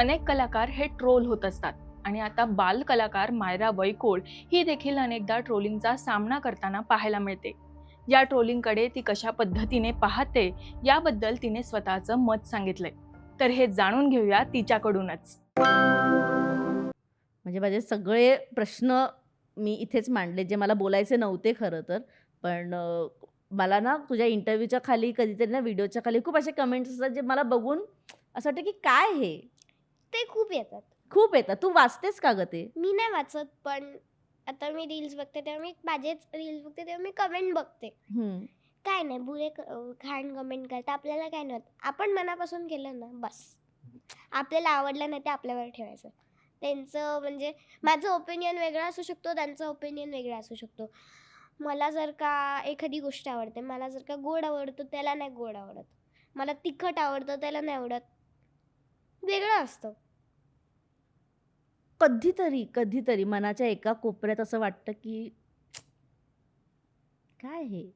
अनेक कलाकार हे ट्रोल होत असतात. आणि आता बाल कलाकार मायरा वैकोळ ही देखील अनेकदा ट्रोलिंगचा सामना करताना पाहायला मिळते. या ट्रोलिंगकडे ती कशा पद्धतीने पाहते याबद्दल तिने स्वतःचं मत सांगितलंय. तर हे जाणून घेऊया तिच्याकडूनच. म्हणजे माझे सगळे प्रश्न मी इथेच मांडले जे मला बोलायचे नव्हते खरं तर. पण मला ना तुझ्या इंटरव्ह्यूच्या खाली कधीतरी ना व्हिडिओच्या खाली खूप असे कमेंट्स असतात जे मला बघून असं वाटतं की काय हे? ते खूप येतात. खूप येतात. तू वाचतेस का ग ते? मी नाही वाचत पण आता मी रील्स बघते तेव्हा मी माझेच रील्स बघते तेव्हा मी कमेंट बघते. हम्म. काय नाही बुरे क- अं, घाण कमेंट करता आपल्याला काय नाही होत. आपण मनापासून केलं ना बस. आपल्याला आवडलं नाही ते आपल्यावर ठेवायचं. त्यांचं म्हणजे माझं ओपिनियन वेगळं असू शकतो त्यांचं ओपिनियन वेगळं असू शकतो. मला जर का एखादी गोष्ट आवडते मला जर का गोड आवडतं त्याला नाही गोड आवडत. मला तिखट आवडतं त्याला नाही आवडत. वेगळं असतं. कधीतरी कधीतरी मनाच्या एका कोपऱ्यात असं वाटतं की काय हे?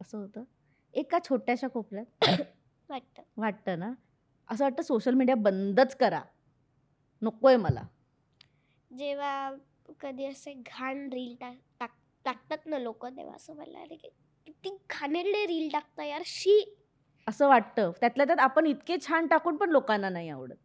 असं होतं. एका छोट्याशा कोपऱ्यात वाटतं. वाटतं ना? असं वाटतं सोशल मीडिया बंदच करा. नकोय मला. जेव्हा कधी असे घाण रील टाक टाक टाकतात ना लोक तेव्हा असं मला अरे किती घाणेरडे रील टाकता यार. शी! असं वाटतं. त्यातल्या त्यात आपण इतके छान टाकून पण लोकांना नाही आवडत.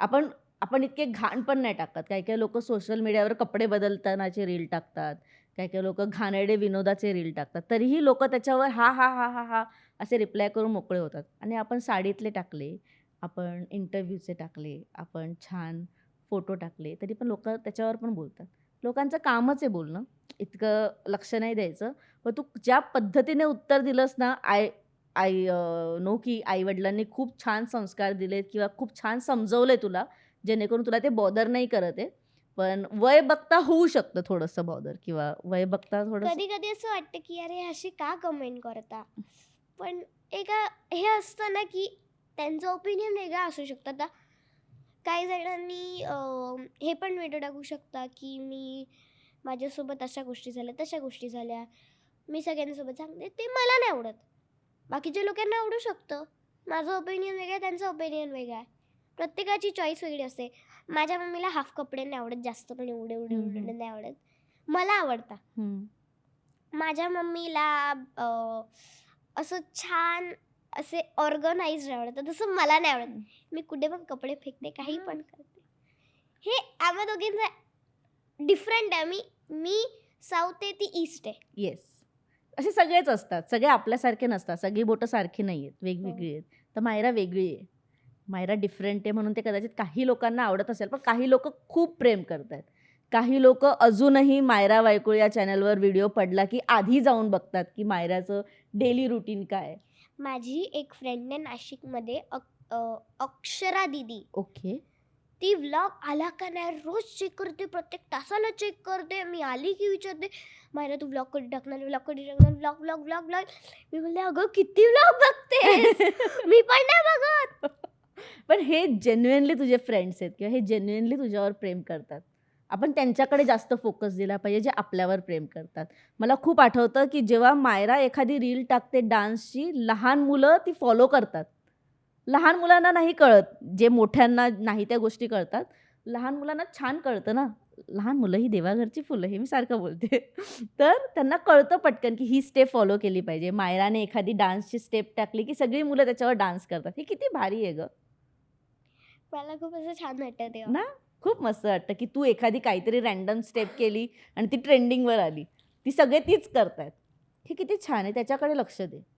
आपण आपण इतके घाण पण नाही टाकत. काही काही लोक सोशल मीडियावर कपडे बदलतानाचे रील टाकतात. काही काही लोक घाणेडे विनोदाचे रील टाकतात. तरीही लोक त्याच्यावर हा हा हा हा हा असे रिप्लाय करून मोकळे होतात. आणि आपण साडीतले टाकले आपण इंटरव्ह्यूचे टाकले आपण छान फोटो टाकले तरी पण लोक त्याच्यावर पण बोलतात. लोकांचं कामच आहे बोलणं. इतकं लक्ष नाही द्यायचं. पण तू ज्या पद्धतीने उत्तर दिलंस ना आय आई नो की आईवडिलांनी खूप छान संस्कार दिलेत किंवा खूप छान समजवलं आहे तुला जेणेकरून तुला ते बॉदर नाही करत आहे पण वय बघता होऊ शकतं थोडंसं बॉदर किंवा वय बघता थोडंसं. कधी कधी असं वाटतं की अरे अशी का कमेंट करता? पण एका हे असतं ना की त्यांचं ओपिनियन वेगळा असू शकतं. आता काही जणांनी अं, हे पण व्हिडिओ टाकू शकता की मी माझ्यासोबत अशा गोष्टी झाल्या तशा गोष्टी झाल्या. मी सगळ्यांसोबत सांगते ते मला नाही आवडत. बाकीच्या लोकांना आवडू शकतं. माझं ओपिनियन वेगळं आहे त्यांचं ओपिनियन वेगळं आहे. प्रत्येकाची चॉईस वेगळी असते. माझ्या मम्मीला हाफ कपडे नाही आवडत जास्त पण एवढे एवढे एवढे. नाही आवडत. मला आवडता. माझ्या मम्मीला असं छान असे ऑर्गनाइज आवडतं. तसं मला नाही आवडत. मी कुठे पण कपडे फेकते काही पण करते. हे आम्हा दोघींचं डिफरंट आहे. मी मी साऊथ आहे ती ईस्ट आहे. येस असे सगळेच असतात. सगळे आपल्यासारखे नसतात. सगळी बोटं सारखी नाही आहेत. वेगवेगळी आहेत. तर मायरा वेगळी आहे. मायरा डिफरंट आहे म्हणून ते कदाचित काही लोकांना आवडत असेल पण काही लोक खूप प्रेम करतात काही लोक अजूनही मायरा वायकुळ या चॅनलवर व्हिडिओ पडला की आधी जाऊन बघतात की मायराचं डेली रुटीन काय. माझी एक फ्रेंड आहे नाशिकमध्ये अक- अं, अक्षरा दिदी. ओके. ती व्लॉग आला का नाही रोज चेक करते प्रत्येक तासाला चेक करते. मी आली की विचारते मायरा तू व्लॉग कधी टाकणार? व्लॉग कधी टाकणार? व्लॉग व्लॉग व्लॉग व्लॉग मी म्हणले अगं किती व्लॉग बघते मी पण नाही बघत. पण हे जेन्युअनली तुझे फ्रेंड्स आहेत किंवा हे जेन्युअनली तुझ्यावर प्रेम करतात. आपण त्यांच्याकडे जास्त फोकस दिला पाहिजे जे आपल्यावर प्रेम करतात. मला खूप आठवतं की जेव्हा मायरा एखादी रील टाकते डान्सची लहान मुलं ती फॉलो करतात. लहान मुलांना नाही कळत जे मोठ्यांना नाही त्या गोष्टी कळतात. लहान मुलांना छान कळतं ना. लहान मुलं ही देवाघरची फुलं हे मी सारखं बोलते. तर त्यांना कळतं पटकन की ही स्टेप फॉलो केली पाहिजे. मायराने एखादी डान्सची स्टेप टाकली की सगळी मुलं त्याच्यावर डान्स करतात. हे किती भारी आहे गं. मला खूप असं छान वाटतं तेव्हा. ना? खूप मस्त वाटतं की तू एखादी काहीतरी रॅन्डम स्टेप केली आणि ती ट्रेंडिंगवर आली. ती सगळे तीच करतायत. हे किती छान आहे. त्याच्याकडे लक्ष दे.